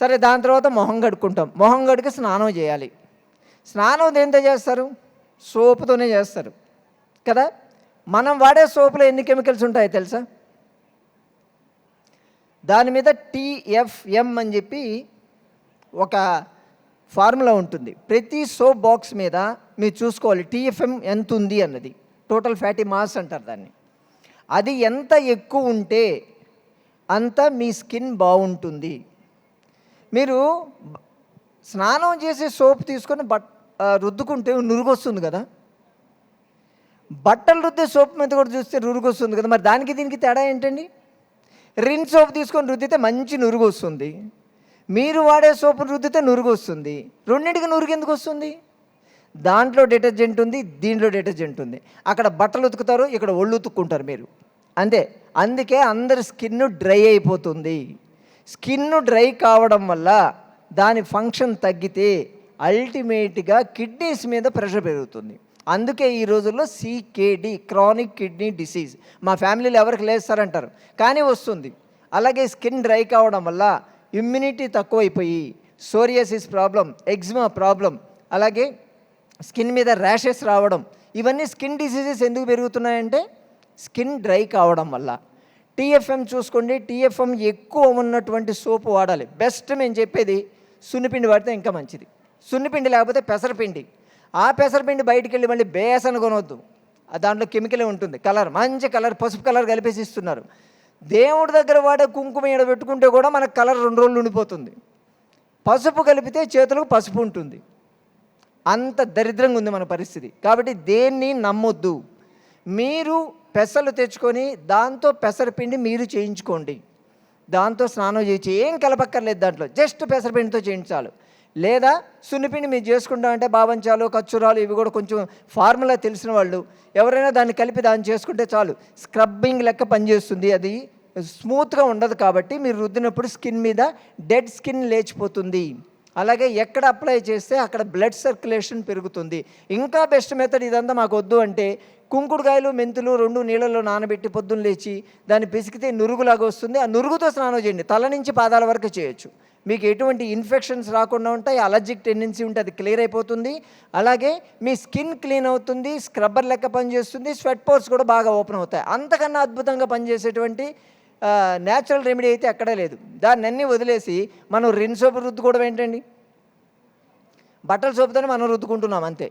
సరే దాని తర్వాత మొహం కడుక్కుంటాం. మొహం కడికి స్నానం చేయాలి. స్నానం దేంతో చేస్తారు? సోపుతోనే చేస్తారు. కదా? మనం వాడే సోపులో ఎన్ని కెమికల్స్ ఉంటాయో తెలుసా? దాని మీద టీఎఫ్ఎం అని చెప్పి ఒక ఫార్ములా ఉంటుంది. ప్రతి సోప్ బాక్స్ మీద మీరు చూసుకోవాలి. టీఎఫ్ఎం ఎంత ఉంది అన్నది. టోటల్ ఫ్యాటీ మాస్ అంటారు దాన్ని. అది ఎంత ఎక్కువ ఉంటే అంత మీ స్కిన్ బాగుంటుంది. మీరు స్నానం చేసే సోప్ తీసుకొని బట్ రుద్దుకుంటే నురుగు వస్తుంది కదా. బట్టలు రుద్దే సోప్ మీద కూడా చూస్తే నురుగొస్తుంది కదా. మరి దానికి దీనికి తేడా ఏంటండి? రిన్ సోప్ తీసుకొని రుద్దితే మంచి నురుగు వస్తుంది మీరు వాడే సోపు రుద్దితే నురుగు వస్తుంది రెండింటికి నురుగు ఎందుకు వస్తుంది? దాంట్లో డిటర్జెంట్ ఉంది దీంట్లో డిటర్జెంట్ ఉంది. అక్కడ బట్టలు ఉతుకుతారు ఇక్కడ ఒళ్ళు ఉతుక్కుంటారు మీరు. అంతే. అందుకే అందరి స్కిన్ డ్రై అయిపోతుంది. స్కిన్ డ్రై కావడం వల్ల దాని ఫంక్షన్ తగ్గితే అల్టిమేట్గా కిడ్నీస్ మీద ప్రెషర్ పెరుగుతుంది. అందుకే ఈ రోజుల్లో సికేడి క్రానిక్ కిడ్నీ డిసీజ్. మా ఫ్యామిలీలో ఎవరికి లేస్తారంటారు కానీ వస్తుంది. అలాగే స్కిన్ డ్రై కావడం వల్ల ఇమ్యూనిటీ తక్కువైపోయి సోరియాసిస్ ప్రాబ్లం ఎగ్జిమా ప్రాబ్లం అలాగే స్కిన్ మీద ర్యాషెస్ రావడం ఇవన్నీ స్కిన్ డిసీజెస్ ఎందుకు పెరుగుతున్నాయంటే స్కిన్ డ్రై కావడం వల్ల. టీఎఫ్ఎం చూసుకోండి టీఎఫ్ఎం ఎక్కువ ఉన్నటువంటి సోపు వాడాలి. బెస్ట్ మేము చెప్పేది సున్నిపిండి వాడితే ఇంకా మంచిది. సున్నిపిండి లేకపోతే పెసరపిండి. ఆ పెసరపిండి బయటికి వెళ్ళి మళ్ళీ బేసన కొనవద్దు ఆ దాంట్లో కెమికలే ఉంటుంది. కలర్ మంచి కలర్ పసుపు కలర్ కలిపేసి ఇస్తున్నారు. దేవుడి దగ్గర వాడే కుంకుమ ఈడ పెట్టుకుంటే కూడా మనకు కలర్ రెండు రోజులు ఉండిపోతుంది. పసుపు కలిపితే చేతులకు పసుపు ఉంటుంది. అంత దరిద్రంగా ఉంది మన పరిస్థితి. కాబట్టి దేన్ని నమ్మొద్దు. మీరు పెసలు తెచ్చుకొని దాంతో పెసరపిండి మీరు చేయించుకోండి. దాంతో స్నానం చేయించి ఏం కలపక్కర్లేదు దాంట్లో జస్ట్ పెసరపిండితో చేయించాలి లేదా సున్నిపిండి మీరు చేసుకుంటామంటే బావంచాలు కచ్చురాలు ఇవి కూడా కొంచెం ఫార్ములా తెలిసిన వాళ్ళు ఎవరైనా దాన్ని కలిపి దాన్ని చేసుకుంటే చాలు. స్క్రబ్బింగ్ లెక్క పనిచేస్తుంది. అది స్మూత్గా ఉండదు కాబట్టి మీరు రుద్దినప్పుడు స్కిన్ మీద డెడ్ స్కిన్ లేచిపోతుంది. అలాగే ఎక్కడ అప్లై చేస్తే అక్కడ బ్లడ్ సర్క్యులేషన్ పెరుగుతుంది. ఇంకా బెస్ట్ మెథడ్ ఇదంతా మాకు వద్దు అంటే కుంకుడుకాయలు మెంతులు రెండు నీళ్ళలో నానబెట్టి పొద్దున్న లేచి దాన్ని పిసికితే నురుగులాగా వస్తుంది. ఆ నురుగుతో స్నానం చేయండి. తల నుంచి పాదాల వరకు చేయొచ్చు. మీకు ఎటువంటి ఇన్ఫెక్షన్స్ రాకుండా ఉంటాయి. అలర్జిక్ టెండెన్సీ ఉంటే అది క్లియర్ అయిపోతుంది. అలాగే మీ స్కిన్ క్లీన్ అవుతుంది. స్క్రబ్బర్ లెక్క పనిచేస్తుంది. స్వెట్ పోర్స్ కూడా బాగా ఓపెన్ అవుతాయి. అంతకన్నా అద్భుతంగా పనిచేసేటువంటి న్యాచురల్ రెమెడీ అయితే ఎక్కడా లేదు. దాన్ని అన్నీ వదిలేసి మనం రిన్ సోపు రుద్దుకోవడం ఏంటండి? బట్టల సోపుతోనే మనం రుద్దుకుంటున్నాం అంతే.